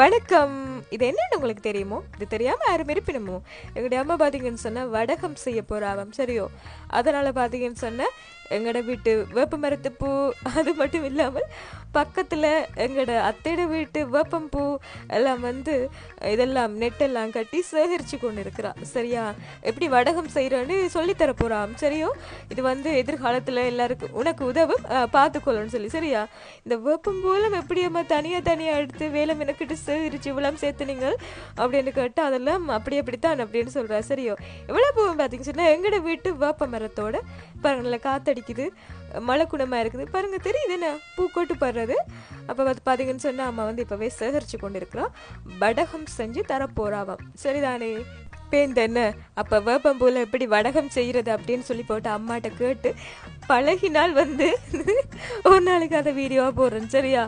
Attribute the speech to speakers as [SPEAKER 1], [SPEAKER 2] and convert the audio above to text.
[SPEAKER 1] வணக்கம். இது என்னன்னு உங்களுக்கு தெரியுமோ? இது தெரியாமல் யாரும் இருப்பினுமோ? எங்களுடைய அம்மா பார்த்தீங்கன்னு சொன்னால் வடகம் செய்ய போறாவாம் சரியோ? அதனால் பார்த்தீங்கன்னு சொன்னால் எங்களோட வீட்டு வேப்ப மரத்து பூ அது மட்டும் இல்லாமல் பக்கத்தில் எங்களோட அத்தையோட வீட்டு வேப்பம் பூ எல்லாம் வந்து இதெல்லாம் நெட்டெல்லாம் கட்டி சேகரிச்சு கொண்டு இருக்கிறா சரியா? எப்படி வடகம் செய்கிறோன்னு சொல்லித்தர சரியோ? இது வந்து எதிர்காலத்தில் எல்லாருக்கும் உனக்கு உதவும். பார்த்துக்கொள்ளணும்னு சொல்லி. சரியா? இந்த வேப்பம் பூலம் எப்படியம்மா தனியாக தனியாக எடுத்து வேலை மெனக்கிட்டு சேகரித்து இவ்வளோ சேர்த்துனீங்க அப்படின்னு கேட்டு அதெல்லாம் அப்படி அப்படித்தான் அப்படின்னு சொல்கிறா சரியோ? எவ்வளோ பூவும் பார்த்தீங்கன்னு சொன்னால் எங்களோட வீட்டு வேப்ப மரத்தோட பாருங்க நல்லா காத்தடிக்குது. மழை குணமாக இருக்குது. பாருங்க தெரியுது என்ன? பூக்கோட்டு படுறது. அப்போ வந்து பார்த்தீங்கன்னு சொன்னால் அம்மா வந்து இப்போவே சேகரித்து கொண்டு இருக்கிறோம் வடகம் செஞ்சு தரப்போறாவாம் சரிதானே? பேந்த என்ன? அப்போ வேப்பம்பூவில் எப்படி வடகம் செய்கிறது அப்படின்னு சொல்லி போட்டு அம்மாட்ட கேட்டு பழகினால் வந்து ஒரு நாளைக்கு அதை வீடியோவாக போடுறேன் சரியா?